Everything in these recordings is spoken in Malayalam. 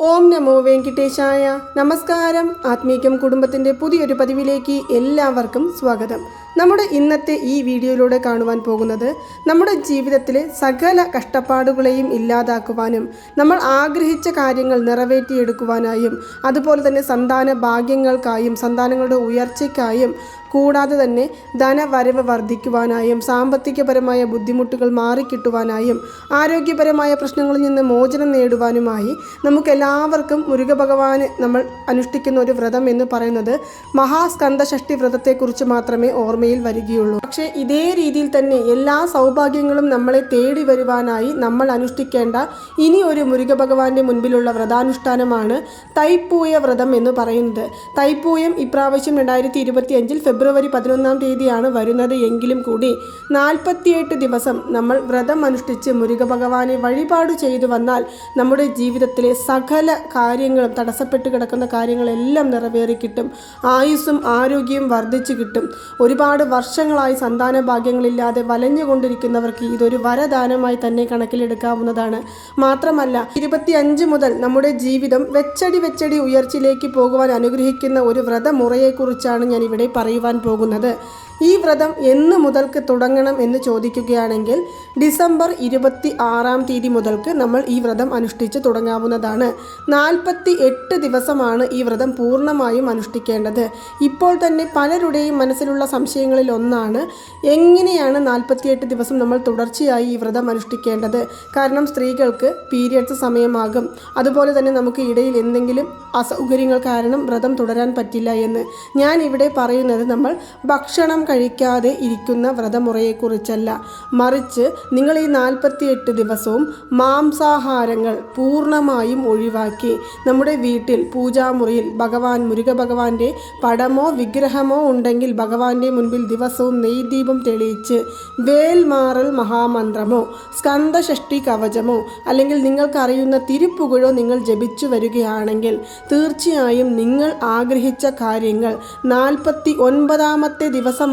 ഓം നമോ വെങ്കിട്ടേശായ. നമസ്കാരം. ആത്മീകം കുടുംബത്തിന്റെ പുതിയൊരു പതിവിലേക്ക് എല്ലാവർക്കും സ്വാഗതം. നമ്മുടെ ഇന്നത്തെ ഈ വീഡിയോയിലൂടെ കാണുവാൻ പോകുന്നത് നമ്മുടെ ജീവിതത്തിലെ സകല കഷ്ടപ്പാടുകളെയും ഇല്ലാതാക്കുവാനും നമ്മൾ ആഗ്രഹിച്ച കാര്യങ്ങൾ നിറവേറ്റിയെടുക്കുവാനായും അതുപോലെ തന്നെ സന്താന ഭാഗ്യങ്ങൾക്കായും സന്താനങ്ങളുടെ ഉയർച്ചയ്ക്കായും കൂടാതെ തന്നെ ധനവരവ് വർദ്ധിക്കുവാനായും സാമ്പത്തികപരമായ ബുദ്ധിമുട്ടുകൾ മാറിക്കിട്ടുവാനായും ആരോഗ്യപരമായ പ്രശ്നങ്ങളിൽ നിന്ന് മോചനം നേടുവാനുമായി നമുക്കെല്ലാവർക്കും മുരുക ഭഗവാന് നമ്മൾ അനുഷ്ഠിക്കുന്ന ഒരു വ്രതം എന്ന് പറയുന്നത് മഹാസ്കന്ദഷഷ്ടി വ്രതത്തെക്കുറിച്ച് മാത്രമേ ഓർമ്മയിൽ വരികയുള്ളൂ. പക്ഷേ ഇതേ രീതിയിൽ തന്നെ എല്ലാ സൗഭാഗ്യങ്ങളും നമ്മളെ തേടി വരുവാനായി നമ്മൾ അനുഷ്ഠിക്കേണ്ട ഇനി ഒരു മുരുക ഭഗവാന്റെ മുൻപിലുള്ള വ്രതാനുഷ്ഠാനമാണ് തൈപ്പൂയ വ്രതം എന്ന് പറയുന്നത്. തൈപ്പൂയം ഇപ്രാവശ്യം രണ്ടായിരത്തി ഇരുപത്തി അഞ്ചിൽ ഫെബ്രുവരി പതിനൊന്നാം തീയതിയാണ് വരുന്നത് എങ്കിലും കൂടി നാൽപ്പത്തിയെട്ട് ദിവസം നമ്മൾ വ്രതം അനുഷ്ഠിച്ച് മുരുക ഭഗവാനെ വഴിപാട് ചെയ്തു വന്നാൽ നമ്മുടെ ജീവിതത്തിലെ സകല കാര്യങ്ങളും തടസ്സപ്പെട്ട് കിടക്കുന്ന കാര്യങ്ങളെല്ലാം നിറവേറി കിട്ടും. ആയുസ്സും ആരോഗ്യവും വർദ്ധിച്ചു കിട്ടും. ഒരുപാട് വർഷങ്ങളായി സന്താന ഭാഗ്യങ്ങളില്ലാതെ വലഞ്ഞുകൊണ്ടിരിക്കുന്നവർക്ക് ഇതൊരു വരദാനമായി തന്നെ കണക്കിലെടുക്കാവുന്നതാണ്. മാത്രമല്ല ഇരുപത്തി അഞ്ച് മുതൽ നമ്മുടെ ജീവിതം വെച്ചടി വെച്ചടി ഉയർച്ചയിലേക്ക് പോകുവാൻ അനുഗ്രഹിക്കുന്ന ഒരു വ്രതമുറയെക്കുറിച്ചാണ് ഞാൻ ഇവിടെ പറയുവാൻ പോകുന്നത്. ഈ വ്രതം എന്ന് മുതൽക്ക് തുടങ്ങണം എന്ന് ചോദിക്കുകയാണെങ്കിൽ ഡിസംബർ ഇരുപത്തി ആറാം തീയതി മുതൽക്ക് നമ്മൾ ഈ വ്രതം അനുഷ്ഠിച്ച് തുടങ്ങാവുന്നതാണ്. നാൽപ്പത്തി എട്ട് ദിവസമാണ് ഈ വ്രതം പൂർണമായും അനുഷ്ഠിക്കേണ്ടത്. ഇപ്പോൾ തന്നെ പലരുടെയും മനസ്സിലുള്ള സംശയങ്ങളിൽ ഒന്നാണ് എങ്ങനെയാണ് നാൽപ്പത്തിയെട്ട് ദിവസം നമ്മൾ തുടർച്ചയായി ഈ വ്രതം അനുഷ്ഠിക്കേണ്ടത്? കാരണം സ്ത്രീകൾക്ക് പീരിയഡ്സ് സമയമാകും. അതുപോലെ തന്നെ നമുക്ക് ഇടയിൽ എന്തെങ്കിലും അസൗകര്യങ്ങൾ കാരണം വ്രതം തുടരാൻ പറ്റില്ല എന്ന്. ഞാൻ ഇവിടെ പറയുന്നത് നമ്മൾ ഭക്ഷണം കഴിക്കാതെ ഇരിക്കുന്ന വ്രതമുറയെക്കുറിച്ചല്ല. മറിച്ച് നിങ്ങൾ ഈ നാൽപ്പത്തിയെട്ട് ദിവസവും മാംസാഹാരങ്ങൾ പൂർണമായും ഒഴിവാക്കി. നമ്മുടെ വീട്ടിൽ പൂജാമുറിയിൽ ഭഗവാൻ മുരുക ഭഗവാന്റെ പടമോ വിഗ്രഹമോ ഉണ്ടെങ്കിൽ ഭഗവാന്റെ മുൻപിൽ ദിവസവും നെയ്ദീപം തെളിയിച്ച് വേൽമാറൽ മഹാമന്ത്രമോ സ്കന്ദഷഷ്ടി കവചമോ അല്ലെങ്കിൽ നിങ്ങൾക്കറിയുന്ന തിരുപ്പുകഴോ നിങ്ങൾ ജപിച്ചു വരികയാണെങ്കിൽ തീർച്ചയായും നിങ്ങൾ ആഗ്രഹിച്ച കാര്യങ്ങൾ നാൽപ്പത്തി ഒൻപതാമത്തെ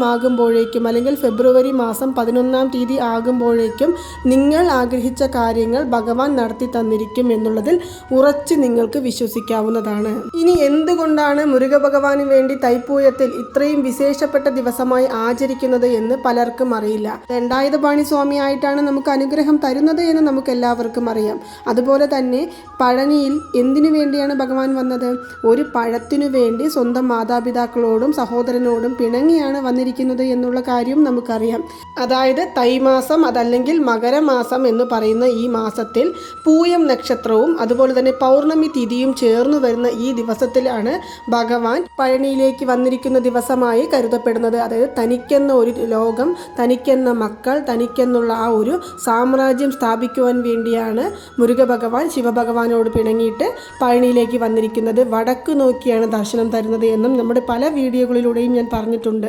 ദിവസമാകുമ്പോഴേക്കും അല്ലെങ്കിൽ ഫെബ്രുവരി മാസം പതിനൊന്നാം തീയതി ആകുമ്പോഴേക്കും നിങ്ങൾ ആഗ്രഹിച്ച കാര്യങ്ങൾ ഭഗവാൻ നടത്തി തന്നിരിക്കും എന്നുള്ളതിൽ ഉറച്ച് നിങ്ങൾക്ക് വിശ്വസിക്കാവുന്നതാണ്. ഇനി എന്തുകൊണ്ടാണ് മുരുക ഭഗവാന് വേണ്ടി തൈപ്പൂയത്തിൽ ഇത്രയും വിശേഷപ്പെട്ട ദിവസമായി ആചരിക്കുന്നത് എന്ന് പലർക്കും അറിയില്ല. രണ്ടായുധപാണി സ്വാമിയായിട്ടാണ് നമുക്ക് അനുഗ്രഹം തരുന്നത് എന്ന് നമുക്ക് എല്ലാവർക്കും അറിയാം. അതുപോലെ തന്നെ പഴനിയിൽ എന്തിനു വേണ്ടിയാണ് ഭഗവാൻ വന്നത്? ഒരു പഴത്തിനു വേണ്ടി സ്വന്തം മാതാപിതാക്കളോടും സഹോദരനോടും പിണങ്ങിയാണ് വന്നിരിക്കുന്നത് എന്നുള്ള കാര്യം നമുക്കറിയാം. അതായത് തൈമാസം അതല്ലെങ്കിൽ മകരമാസം എന്ന് പറയുന്ന ഈ മാസത്തിൽ പൂയം നക്ഷത്രവും അതുപോലെ തന്നെ പൗർണമി തിഥിയും ചേർന്ന് വരുന്ന ഈ ദിവസത്തിലാണ് ഭഗവാൻ പഴനിയിലേക്ക് വന്നിരിക്കുന്ന ദിവസമായി കരുതപ്പെടുന്നത്. അതായത് തനിക്കെന്ന ഒരു ലോകം തനിക്കെന്ന മക്കൾ തനിക്കെന്നുള്ള ആ ഒരു സാമ്രാജ്യം സ്ഥാപിക്കുവാൻ വേണ്ടിയാണ് മുരുക ഭഗവാൻ ശിവഭഗവാനോട് പിണങ്ങിയിട്ട് പഴനിയിലേക്ക് വന്നിരിക്കുന്നത്. വടക്ക് നോക്കിയാണ് ദർശനം തരുന്നത് എന്നും നമ്മുടെ പല വീഡിയോകളിലൂടെയും ഞാൻ പറഞ്ഞിട്ടുണ്ട്.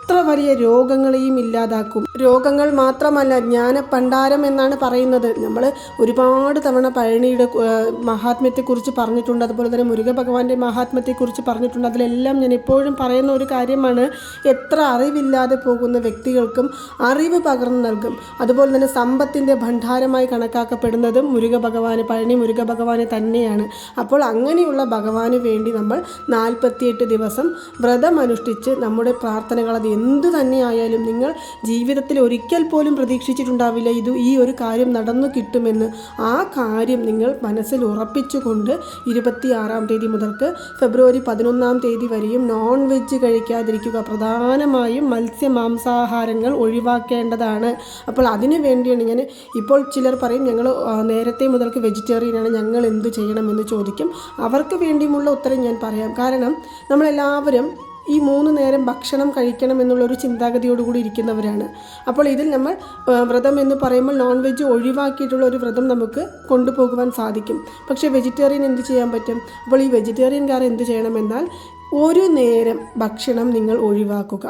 എത്ര വലിയ രോഗങ്ങളെയും ഇല്ലാതാക്കും. രോഗങ്ങൾ മാത്രമല്ല ജ്ഞാന പണ്ടാരം എന്നാണ് പറയുന്നത്. നമ്മൾ ഒരുപാട് തവണ പഴനിയുടെ മഹാത്മ്യത്തെക്കുറിച്ച് പറഞ്ഞിട്ടുണ്ട്. അതുപോലെ തന്നെ മുരുക ഭഗവാന്റെ മഹാത്മ്യത്തെക്കുറിച്ച് പറഞ്ഞിട്ടുണ്ട്. അതിലെല്ലാം ഞാൻ എപ്പോഴും പറയുന്ന ഒരു കാര്യമാണ് എത്ര അറിവില്ലാതെ പോകുന്ന വ്യക്തികൾക്കും അറിവ് പകർന്നു നൽകും. അതുപോലെ തന്നെ സമ്പത്തിന്റെ ഭണ്ഡാരമായി കണക്കാക്കപ്പെടുന്നതും മുരുക ഭഗവാന് പഴനി മുരുക ഭഗവാന് തന്നെയാണ്. അപ്പോൾ അങ്ങനെയുള്ള ഭഗവാന് വേണ്ടി നമ്മൾ നാൽപ്പത്തിയെട്ട് ദിവസം വ്രതം അനുഷ്ഠിച്ച് നമ്മുടെ പ്രാർത്ഥനകൾ എന്തു തന്നെയായാലും നിങ്ങൾ ജീവിതത്തിൽ ഒരിക്കൽ പോലും പ്രതീക്ഷിച്ചിട്ടുണ്ടാവില്ല ഇത് ഈ ഒരു കാര്യം നടന്നു കിട്ടുമെന്ന്. ആ കാര്യം നിങ്ങൾ മനസ്സിൽ ഉറപ്പിച്ചുകൊണ്ട് ഇരുപത്തിയാറാം തീയതി മുതൽക്ക് ഫെബ്രുവരി പതിനൊന്നാം തീയതി വരെയും നോൺ വെജ് കഴിക്കാതിരിക്കുക. പ്രധാനമായും മത്സ്യ മാംസാഹാരങ്ങൾ ഒഴിവാക്കേണ്ടതാണ്. അപ്പോൾ അതിനു വേണ്ടിയാണ് ഞാൻ ഇപ്പോൾ ചിലർ പറയും ഞങ്ങൾ നേരത്തെ മുതൽക്ക് വെജിറ്റേറിയനാണ് ഞങ്ങൾ എന്ത് ചെയ്യണമെന്ന് ചോദിക്കും. അവർക്ക് വേണ്ടിയുമുള്ള ഉത്തരം ഞാൻ പറയാം. കാരണം നമ്മളെല്ലാവരും ഈ മൂന്ന് നേരം ഭക്ഷണം കഴിക്കണം എന്നുള്ളൊരു ചിന്താഗതിയോടുകൂടി ഇരിക്കുന്നവരാണ്. അപ്പോൾ ഇതിൽ നമ്മൾ വ്രതം എന്ന് പറയുമ്പോൾ നോൺ വെജ് ഒഴിവാക്കിയിട്ടുള്ള ഒരു വ്രതം നമുക്ക് കൊണ്ടുപോകുവാൻ സാധിക്കും. പക്ഷേ വെജിറ്റേറിയൻ എന്ത് ചെയ്യാൻ പറ്റും? അപ്പോൾ ഈ വെജിറ്റേറിയൻകാർ എന്ത് ചെയ്യണമെന്നാൽ ഒരു നേരം ഭക്ഷണം നിങ്ങൾ ഒഴിവാക്കുക.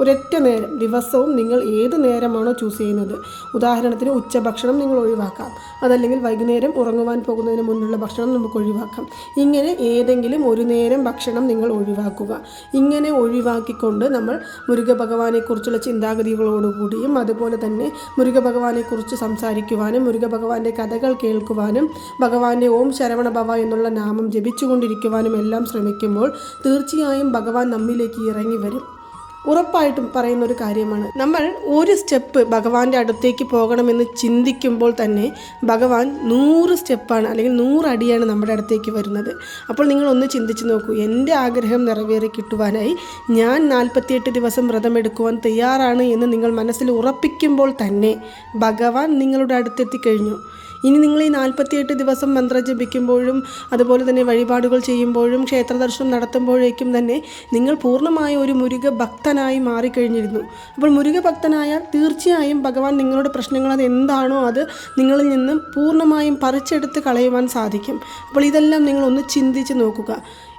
ഒരൊറ്റ നേരം ദിവസവും നിങ്ങൾ ഏത് നേരമാണോ ചൂസ് ചെയ്യുന്നത്? ഉദാഹരണത്തിന് ഉച്ചഭക്ഷണം നിങ്ങൾ ഒഴിവാക്കാം. അതല്ലെങ്കിൽ വൈകുന്നേരം ഉറങ്ങുവാൻ പോകുന്നതിന് മുന്നുള്ള ഭക്ഷണം നമുക്ക് ഒഴിവാക്കാം. ഇങ്ങനെ ഏതെങ്കിലും ഒരു നേരം ഭക്ഷണം നിങ്ങൾ ഒഴിവാക്കുക. ഇങ്ങനെ ഒഴിവാക്കിക്കൊണ്ട് നമ്മൾ മുരുകഭഗവാനെക്കുറിച്ചുള്ള ചിന്താഗതികളോടുകൂടിയും അതുപോലെ തന്നെ മുരുകഭഗവാനെക്കുറിച്ച് സംസാരിക്കുവാനും മുരുക ഭഗവാന്റെ കഥകൾ കേൾക്കുവാനും ഭഗവാന്റെ ഓം ശരവണ ഭവ എന്നുള്ള നാമം ജപിച്ചുകൊണ്ടിരിക്കുവാനും എല്ലാം ശ്രമിക്കുമ്പോൾ തീർച്ചയായും ഭഗവാൻ നമ്മിലേക്ക് ഇറങ്ങി വരും. ഉറപ്പായിട്ടും പറയുന്ന ഒരു കാര്യമാണ്. നമ്മൾ ഒരു സ്റ്റെപ്പ് ഭഗവാന്റെ അടുത്തേക്ക് പോകണമെന്ന് ചിന്തിക്കുമ്പോൾ തന്നെ ഭഗവാൻ നൂറ് സ്റ്റെപ്പാണ് അല്ലെങ്കിൽ നൂറടിയാണ് നമ്മുടെ അടുത്തേക്ക് വരുന്നത്. അപ്പോൾ നിങ്ങൾ ഒന്ന് ചിന്തിച്ച് നോക്കൂ എന്റെ ആഗ്രഹം നിറവേറി കിട്ടുവാനായി ഞാൻ നാൽപ്പത്തിയെട്ട് ദിവസം വ്രതമെടുക്കുവാൻ തയ്യാറാണ് എന്ന് നിങ്ങൾ മനസ്സിൽ ഉറപ്പിക്കുമ്പോൾ തന്നെ ഭഗവാൻ നിങ്ങളുടെ അടുത്തെത്തി കഴിഞ്ഞു ഇനി നിങ്ങൾ ഈ നാൽപ്പത്തിയെട്ട് ദിവസം മന്ത്രം ജപിക്കുമ്പോഴും അതുപോലെ തന്നെ വഴിപാടുകൾ ചെയ്യുമ്പോഴും ക്ഷേത്ര ദർശനം നടത്തുമ്പോഴേക്കും തന്നെ നിങ്ങൾ പൂർണമായ ഒരു മുരുക ഭക്തനായി മാറിക്കഴിഞ്ഞിരുന്നു. അപ്പോൾ മുരുക ഭക്തനായാൽ തീർച്ചയായും ഭഗവാൻ നിങ്ങളുടെ പ്രശ്നങ്ങൾ അത് എന്താണോ അത് നിങ്ങളിൽ നിന്നും പൂർണമായും പറിച്ചെടുത്ത് കളയുവാൻ സാധിക്കും. അപ്പോൾ ഇതെല്ലാം നിങ്ങളൊന്ന് ചിന്തിച്ച് നോക്കുക.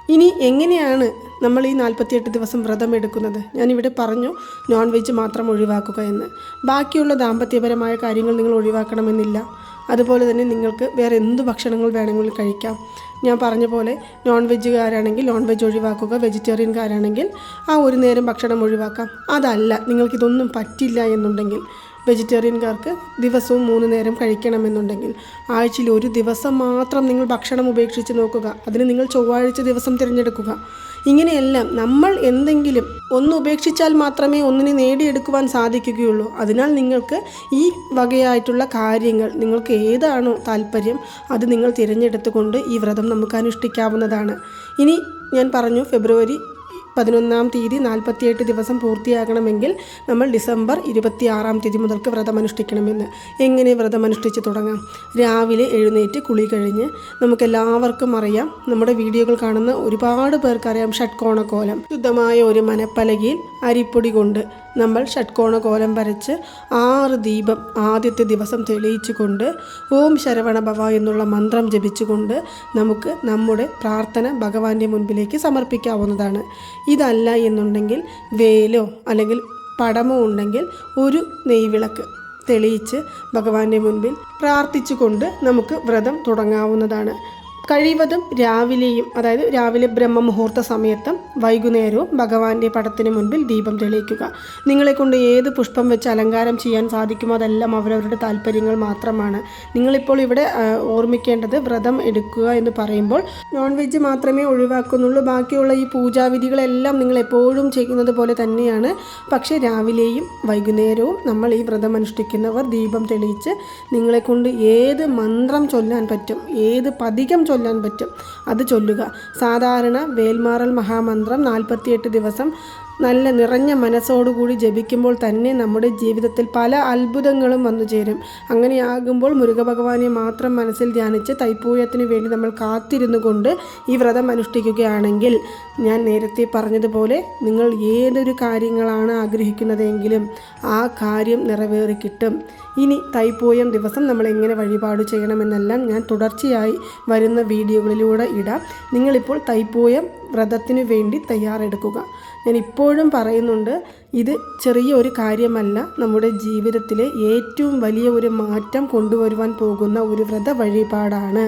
ഇനി എങ്ങനെയാണ് നമ്മൾ ഈ നാൽപ്പത്തിയെട്ട് ദിവസം വ്രതം എടുക്കുന്നത്? ഞാനിവിടെ പറഞ്ഞു നോൺ വെജ് മാത്രം ഒഴിവാക്കുക എന്ന്. ബാക്കിയുള്ള ദാമ്പത്യപരമായ കാര്യങ്ങൾ നിങ്ങൾ ഒഴിവാക്കണമെന്നില്ല. അതുപോലെ തന്നെ നിങ്ങൾക്ക് വേറെ എന്ത് ഭക്ഷണങ്ങൾ വേണമെങ്കിലും കഴിക്കാം. ഞാൻ പറഞ്ഞ പോലെ നോൺ വെജുകാരാണെങ്കിൽ നോൺ വെജ് ഒഴിവാക്കുക വെജിറ്റേറിയൻകാരാണെങ്കിൽ ആ ഒരു നേരം ഭക്ഷണം ഒഴിവാക്കാം. അതല്ല നിങ്ങൾക്കിതൊന്നും പറ്റില്ല എന്നുണ്ടെങ്കിൽ വെജിറ്റേറിയൻകാർക്ക് ദിവസവും മൂന്ന് നേരം കഴിക്കണമെന്നുണ്ടെങ്കിൽ ആഴ്ചയിൽ ഒരു ദിവസം മാത്രം നിങ്ങൾ ഭക്ഷണം ഉപേക്ഷിച്ച് നോക്കുക. അതിന് നിങ്ങൾ ചൊവ്വാഴ്ച ദിവസം തിരഞ്ഞെടുക്കുക. ഇങ്ങനെയെല്ലാം നമ്മൾ എന്തെങ്കിലും ഒന്ന് ഉപേക്ഷിച്ചാൽ മാത്രമേ ഒന്നിനെ നേടിയെടുക്കുവാൻ സാധിക്കുകയുള്ളൂ. അതിനാൽ നിങ്ങൾക്ക് ഈ വകയായിട്ടുള്ള കാര്യങ്ങൾ നിങ്ങൾക്ക് ഏതാണോ താല്പര്യം അത് നിങ്ങൾ തിരഞ്ഞെടുത്തുകൊണ്ട് ഈ വ്രതം നമുക്ക് അനുഷ്ഠിക്കാവുന്നതാണ്. ഇനി ഞാൻ പറഞ്ഞു ഫെബ്രുവരി പതിനൊന്നാം തീയതി നാൽപ്പത്തിയെട്ട് ദിവസം പൂർത്തിയാകണമെങ്കിൽ നമ്മൾ ഡിസംബർ ഇരുപത്തി ആറാം തീയതി മുതൽക്ക് വ്രതം അനുഷ്ഠിക്കണമെന്ന്. എങ്ങനെ വ്രതം അനുഷ്ഠിച്ച് തുടങ്ങാം? രാവിലെ എഴുന്നേറ്റ് കുളി കഴിഞ്ഞ് നമുക്കെല്ലാവർക്കും അറിയാം നമ്മുടെ വീഡിയോകൾ കാണുന്ന ഒരുപാട് പേർക്കറിയാം ഷഡ്കോണക്കോലം ശുദ്ധമായ ഒരു മനപ്പലകയിൽ അരിപ്പൊടി കൊണ്ട് നമ്മൾ ഷഡ്കോണ കോലം വരച്ച് ആറ് ദീപം ആദ്യത്തെ ദിവസം തെളിയിച്ചുകൊണ്ട് ഓം ശരവണ ഭവ എന്നുള്ള മന്ത്രം ജപിച്ചുകൊണ്ട് നമുക്ക് നമ്മുടെ പ്രാർത്ഥന ഭഗവാന്റെ മുൻപിലേക്ക് സമർപ്പിക്കാവുന്നതാണ്. ഇതല്ല എന്നുണ്ടെങ്കിൽ വേലോ അല്ലെങ്കിൽ പടമോ ഉണ്ടെങ്കിൽ ഒരു നെയ്വിളക്ക് തെളിയിച്ച് ഭഗവാന്റെ മുൻപിൽ പ്രാർത്ഥിച്ചുകൊണ്ട് നമുക്ക് വ്രതം തുടങ്ങാവുന്നതാണ്. കഴിവതും രാവിലെയും അതായത് രാവിലെ ബ്രഹ്മമുഹൂർത്ത സമയത്തും വൈകുന്നേരവും ഭഗവാന്റെ പടത്തിന് മുൻപിൽ ദീപം തെളിയിക്കുക. നിങ്ങളെ കൊണ്ട് ഏത് പുഷ്പം വെച്ച് അലങ്കാരം ചെയ്യാൻ സാധിക്കുമോ അതെല്ലാം അവരവരുടെ താല്പര്യങ്ങൾ മാത്രമാണ്. നിങ്ങളിപ്പോൾ ഇവിടെ ഓർമ്മിക്കേണ്ടത് വ്രതം എടുക്കുക എന്ന് പറയുമ്പോൾ നോൺ വെജ് മാത്രമേ ഒഴിവാക്കുന്നുള്ളൂ. ബാക്കിയുള്ള ഈ പൂജാവിധികളെല്ലാം നിങ്ങൾ എപ്പോഴും ചെയ്യുന്നത് പോലെ തന്നെയാണ്. പക്ഷേ രാവിലെയും വൈകുന്നേരവും നമ്മൾ ഈ വ്രതം അനുഷ്ഠിക്കുന്നവർ ദീപം തെളിയിച്ച് നിങ്ങളെ കൊണ്ട് ഏത് മന്ത്രം ചൊല്ലാൻ പറ്റും ഏത് പതികം ചൊല്ലാൻ പറ്റും. അത് ചൊല്ലുക. സാധാരണ വേൽമാറൽ മഹാമന്ത്രം നാൽപ്പത്തിയെട്ട് ദിവസം നല്ല നിറഞ്ഞ മനസ്സോടുകൂടി ജപിക്കുമ്പോൾ തന്നെ നമ്മുടെ ജീവിതത്തിൽ പല അത്ഭുതങ്ങളും വന്നു ചേരും. അങ്ങനെയാകുമ്പോൾ മുരുകഭഗവാനെ മാത്രം മനസ്സിൽ ധ്യാനിച്ച് തൈപ്പൂയത്തിന് വേണ്ടി നമ്മൾ കാത്തിരുന്നു കൊണ്ട് ഈ വ്രതം അനുഷ്ഠിക്കുകയാണെങ്കിൽ ഞാൻ നേരത്തെ പറഞ്ഞതുപോലെ നിങ്ങൾ ഏതൊരു കാര്യങ്ങളാണ് ആഗ്രഹിക്കുന്നതെങ്കിലും ആ കാര്യം നിറവേറി കിട്ടും. ഇനി തൈപ്പൂയം ദിവസം നമ്മൾ എങ്ങനെ വഴിപാട് ചെയ്യണമെന്നെല്ലാം ഞാൻ തുടർച്ചയായി വരുന്ന വീഡിയോകളിലൂടെ ഇടാം. നിങ്ങളിപ്പോൾ തൈപ്പൂയം വ്രതത്തിനു വേണ്ടി തയ്യാറെടുക്കുക. ഞാൻ ഇപ്പോഴും പറയുന്നുണ്ട് ഇത് ചെറിയ ഒരു കാര്യമല്ല. നമ്മുടെ ജീവിതത്തിലെ ഏറ്റവും വലിയ ഒരു മാറ്റം കൊണ്ടുവരുവാൻ പോകുന്ന ഒരു വ്രത വഴിപാടാണ്.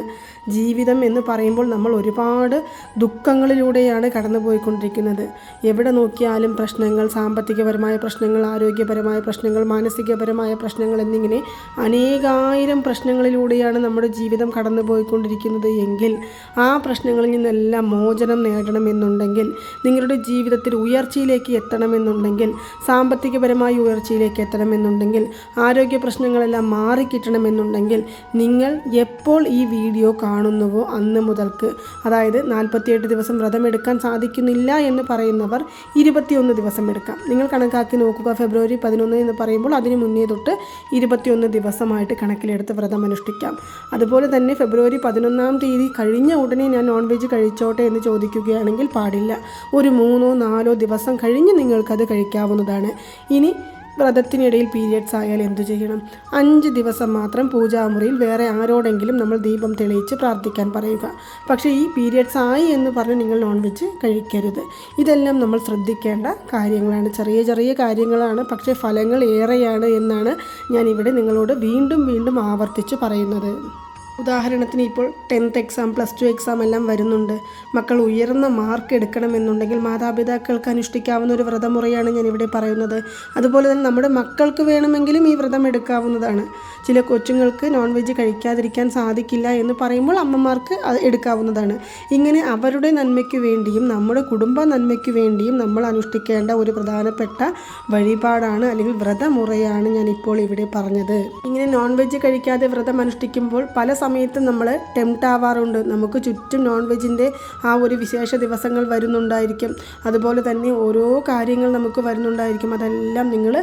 ജീവിതം എന്ന് പറയുമ്പോൾ നമ്മൾ ഒരുപാട് ദുഃഖങ്ങളിലൂടെയാണ് കടന്നുപോയിക്കൊണ്ടിരിക്കുന്നത്. എവിടെ നോക്കിയാലും പ്രശ്നങ്ങൾ സാമ്പത്തികപരമായ പ്രശ്നങ്ങൾ ആരോഗ്യപരമായ പ്രശ്നങ്ങൾ മാനസികപരമായ പ്രശ്നങ്ങൾ എന്നിങ്ങനെ അനേകായിരം പ്രശ്നങ്ങളിലൂടെയാണ് നമ്മുടെ ജീവിതം കടന്നുപോയിക്കൊണ്ടിരിക്കുന്നത്. എങ്കിൽ ആ പ്രശ്നങ്ങളിൽ നിന്നെല്ലാം മോചനം നേടണമെന്നുണ്ടെങ്കിൽ നിങ്ങളുടെ ജീവിതത്തിൽ ഉയർച്ചയിലേക്ക് എത്തണമെന്നുണ്ടെങ്കിൽ സാമ്പത്തികപരമായ ഉയർച്ചയിലേക്ക് എത്തണമെന്നുണ്ടെങ്കിൽ ആരോഗ്യ പ്രശ്നങ്ങളെല്ലാം മാറിക്കിട്ടണമെന്നുണ്ടെങ്കിൽ നിങ്ങൾ എപ്പോൾ ഈ വീഡിയോ കാണുന്നുവോ അന്ന് മുതൽക്ക്? അതായത് നാൽപ്പത്തിയെട്ട് ദിവസം വ്രതമെടുക്കാൻ സാധിക്കുന്നില്ല എന്ന് പറയുന്നവർ ഇരുപത്തിയൊന്ന് ദിവസം എടുക്കാം. നിങ്ങൾ കണക്കാക്കി നോക്കുക. ഫെബ്രുവരി പതിനൊന്ന് എന്ന് പറയുമ്പോൾ അതിന് മുന്നേ തൊട്ട് ഇരുപത്തിയൊന്ന് ദിവസമായിട്ട് കണക്കിലെടുത്ത് വ്രതം അനുഷ്ഠിക്കാം. അതുപോലെ തന്നെ ഫെബ്രുവരി പതിനൊന്നാം തീയതി കഴിഞ്ഞ ഉടനെ ഞാൻ നോൺ വെജ് കഴിച്ചോട്ടെ എന്ന് ചോദിക്കുകയാണെങ്കിൽ പാടില്ല. ഒരു മൂന്നോ നാലോ ദിവസം കഴിഞ്ഞ് നിങ്ങൾക്കത് കഴിക്കാവുന്നതാണ്. ഇനി വ്രതത്തിനിടയിൽ പീരിയഡ്സ് ആയാൽ എന്തു ചെയ്യണം? അഞ്ച് ദിവസം മാത്രം പൂജാമുറിയിൽ വേറെ ആരോടെങ്കിലും നമ്മൾ ദീപം തെളിയിച്ച് പ്രാർത്ഥിക്കാൻ പറയുക. പക്ഷേ ഈ പീരിയഡ്സ് ആയി എന്ന് പറഞ്ഞ് നിങ്ങൾ നോൺ വെജ് കഴിക്കരുത്. ഇതെല്ലാം നമ്മൾ ശ്രദ്ധിക്കേണ്ട കാര്യങ്ങളാണ്. ചെറിയ ചെറിയ കാര്യങ്ങളാണ്. പക്ഷേ ഫലങ്ങൾ ഏറെയാണ് എന്നാണ് ഞാൻ ഇവിടെ നിങ്ങളോട് വീണ്ടും വീണ്ടും ആവർത്തിച്ച് പറയുന്നത്. ഉദാഹരണത്തിന് ഇപ്പോൾ tenth exam plus two exam എല്ലാം വരുന്നുണ്ട്. മക്കൾ ഉയർന്ന മാർക്ക് എടുക്കണമെന്നുണ്ടെങ്കിൽ മാതാപിതാക്കൾക്ക് അനുഷ്ഠിക്കാവുന്ന ഒരു വ്രതമുറയാണ് ഞാൻ ഇവിടെ പറയുന്നത്. അതുപോലെ തന്നെ നമ്മുടെ മക്കൾക്ക് വേണമെങ്കിലും ഈ വ്രതം എടുക്കാവുന്നതാണ്. ചില കൊച്ചുങ്ങൾക്ക് നോൺ വെജ് കഴിക്കാതിരിക്കാൻ സാധിക്കില്ല എന്ന് പറയുമ്പോൾ അമ്മമാർക്ക് അത് എടുക്കാവുന്നതാണ്. ഇങ്ങനെ അവരുടെ നന്മയ്ക്ക് വേണ്ടിയും നമ്മുടെ കുടുംബ നന്മയ്ക്ക് വേണ്ടിയും നമ്മൾ അനുഷ്ഠിക്കേണ്ട ഒരു പ്രധാനപ്പെട്ട വഴിപാടാണ് അല്ലെങ്കിൽ വ്രതമുറയാണ് ഞാൻ ഇപ്പോൾ ഇവിടെ പറഞ്ഞത്. ഇങ്ങനെ നോൺ വെജ് കഴിക്കാതെ വ്രതം അനുഷ്ഠിക്കുമ്പോൾ പല സമയത്തും നമ്മൾ ടെംപ്റ്റ് ആവാറുണ്ട് നമുക്ക് ചുറ്റും നോൺ വെജിന്റെ ആ ഒരു വിശേഷ ദിവസങ്ങൾ വരുന്നുണ്ടായിരിക്കും. അതുപോലെ തന്നെ ഓരോ കാര്യങ്ങൾ നമുക്ക് വരുന്നുണ്ടായിരിക്കും. അതെല്ലാം നിങ്ങൾ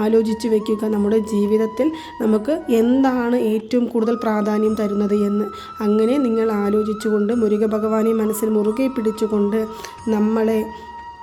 ആലോചിച്ച് വെക്കുക. നമ്മുടെ ജീവിതത്തിൽ നമുക്ക് എന്താണ് ഏറ്റവും കൂടുതൽ പ്രാധാന്യം തരുന്നത് എന്ന്. അങ്ങനെ നിങ്ങൾ ആലോചിച്ചുകൊണ്ട് മുരുക ഭഗവാനെ മനസ്സിൽ മുറുകെ പിടിച്ചുകൊണ്ട് നമ്മളെ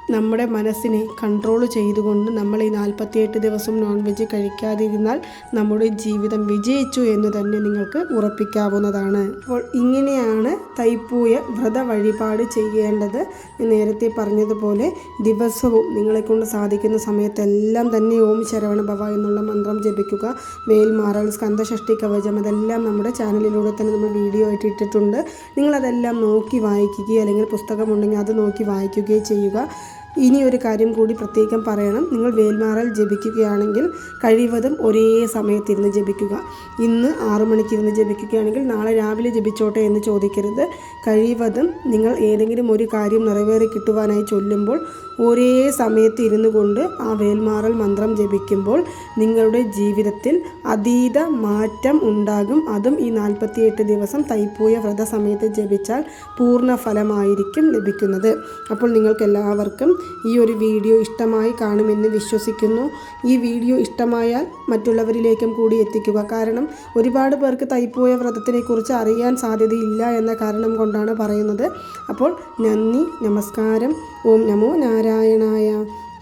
നമ്മുടെ മനസ്സിനെ കൺട്രോൾ ചെയ്തുകൊണ്ട് നമ്മൾ ഈ നാൽപ്പത്തിയെട്ട് ദിവസം നോൺ വെജ് കഴിക്കാതിരുന്നാൽ നമ്മുടെ ജീവിതം വിജയിച്ചു എന്ന് തന്നെ നിങ്ങൾക്ക് ഉറപ്പിക്കാവുന്നതാണ്. അപ്പോൾ ഇങ്ങനെയാണ് തൈപ്പൂയ വ്രത വഴിപാട് ചെയ്യേണ്ടത്. നേരത്തെ പറഞ്ഞതുപോലെ ദിവസവും നിങ്ങളെക്കൊണ്ട് സാധിക്കുന്ന സമയത്തെല്ലാം തന്നെ ഓം ശരവണ ഭവ എന്നുള്ള മന്ത്രം ജപിക്കുക. വേൽമാറൽ സ്കന്ധഷഷ്ടി കവചം അതെല്ലാം നമ്മുടെ ചാനലിലൂടെ തന്നെ നമ്മൾ വീഡിയോ ആയിട്ട് ഇട്ടിട്ടുണ്ട്. നിങ്ങളതെല്ലാം നോക്കി വായിക്കുകയോ അല്ലെങ്കിൽ പുസ്തകമുണ്ടെങ്കിൽ അത് നോക്കി വായിക്കുകയോ ചെയ്യുക. ഇനി ഒരു കാര്യം കൂടി പ്രത്യേകം പറയണം. നിങ്ങൾ വേൽമാറൽ ജപിക്കുകയാണെങ്കിൽ കഴിവതും ഒരേ സമയത്തിരുന്ന് ജപിക്കുക. ഇന്ന് ആറു മണിക്കിരുന്ന് ജപിക്കുകയാണെങ്കിൽ നാളെ രാവിലെ ജപിച്ചോട്ടെ എന്ന് ചോദിക്കരുത്. കഴിവതും നിങ്ങൾ ഏതെങ്കിലും ഒരു കാര്യം നിറവേറി കിട്ടുവാനായി ചൊല്ലുമ്പോൾ ഒരേ സമയത്ത് ഇരുന്നു കൊണ്ട് ആ വേൽമാറൽ മന്ത്രം ജപിക്കുമ്പോൾ നിങ്ങളുടെ ജീവിതത്തിൽ അതീത മാറ്റം ഉണ്ടാകും. അതും ഈ നാൽപ്പത്തിയെട്ട് ദിവസം തൈപ്പൂയ വ്രത സമയത്ത് ജപിച്ചാൽ പൂർണ ഫലമായിരിക്കും ലഭിക്കുന്നത്. അപ്പോൾ നിങ്ങൾക്ക് എല്ലാവർക്കും ഈ ഒരു വീഡിയോ ഇഷ്ടമായി കാണുമെന്ന് വിശ്വസിക്കുന്നു. ഈ വീഡിയോ ഇഷ്ടമായാൽ മറ്റുള്ളവരിലേക്കും കൂടി എത്തിക്കുക. കാരണം ഒരുപാട് പേർക്ക് തൈപ്പൂയ വ്രതത്തിനെക്കുറിച്ച് അറിയാൻ സാധ്യതയില്ല എന്ന കാരണം കൊണ്ടാണ് പറയുന്നത്. അപ്പോൾ നന്ദി നമസ്കാരം. ഓം നമോ നാരായണായ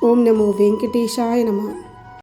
ഓം നമോ വെങ്കടേശായ നമ.